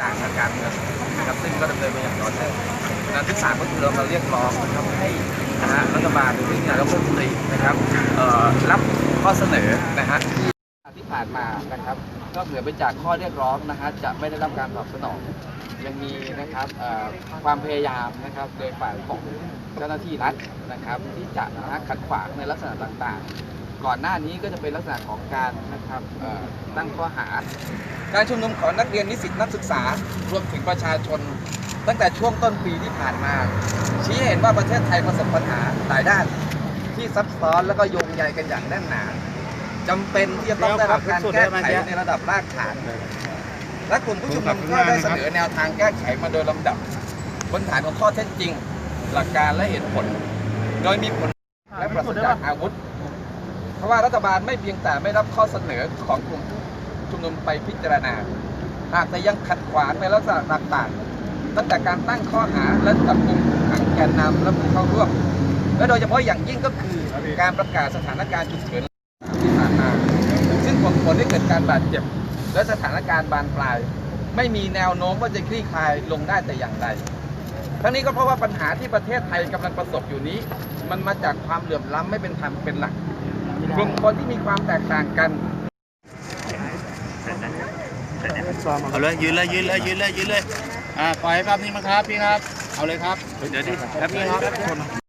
ต่างทางการเมืองนะครับซึ่งก็ดำเนินมาอย่างต่อเนื่องงานที่สามก็คือเรามาเรียกร้องนะครับให้นะฮะรัฐบาลหรือที่นายกรัฐมนตรีนะครับรับข้อเสนอนะฮะที่ผ่านมานะครับก็เหนือไปจากข้อเรียกร้องนะฮะจะไม่ได้รับการตอบสนองยังมีนะครับความพยายามนะครับโดยฝ่ายของเจ้าหน้าที่รัฐนะครับ ที่จะนะขัดขวางในลักษณะต่างๆ ก่อนหน้านี้ก็จะเป็นลักษณะของการนะครับตั้งข้อหา การชุมนุมของนักเรียนนิสิตนักศึกษารวมถึงประชาชน ตั้งแต่ช่วงต้นปีที่ผ่านมา ชี้เห็นว่าประเทศไทยประสบปัญหาหลายด้าน ที่ซับซ้อนแล้วก็โยงใยกันอย่างแน่นหนาจำเป็นที่จะต้องได้รับการแก้ไขในระดับรากฐาน และกลุ่มผู้ชุมนุมก็ได้เสนอแนวทางแก้ไขมาโดยลำดับบนฐานของข้อเท็จจริง หลักการและเหตุผล โดยมีผลและปราศจากอาวุธ ราะว่ารัฐบาลไม่เพียงแต่ไม่รับข้อเสนอของกลุ่มชุมนุมไปพิจารณา หากแต่ยังขัดขวางในลักษณะต่างๆตั้งแต่การตั้งข้อหาและจับกลุ่มขังแกนนำและผู้เข้าร่วม และโดยเฉพาะอย่างยิ่งก็คือการประกาศสถานการณ์ฉุกเฉินที่ผ่านมา ซึ่งส่งผลให้เกิดการบาดเจ็บ และสถานการณ์บานปลาย ไม่มีแนวโน้มว่าจะคลี่คลายลงได้แต่อย่างใดทั้งนี้ก็เพราะว่าปัญหาที่ประเทศไทยกำลังประสบอยู่นี้ มันมาจากความเหลื่อมล้ำไม่เป็นธรรมเป็นหลัก กลุ่มคนที่มีความแตกต่างกันเอาเลยยืนเลยยืนเลยยืนเลยยืนเลยอ่าปล่อยให้ภาพนี้มาครับพี่ครับ เอาเลยครับ เดี๋ยวดิแป๊บนึงครับ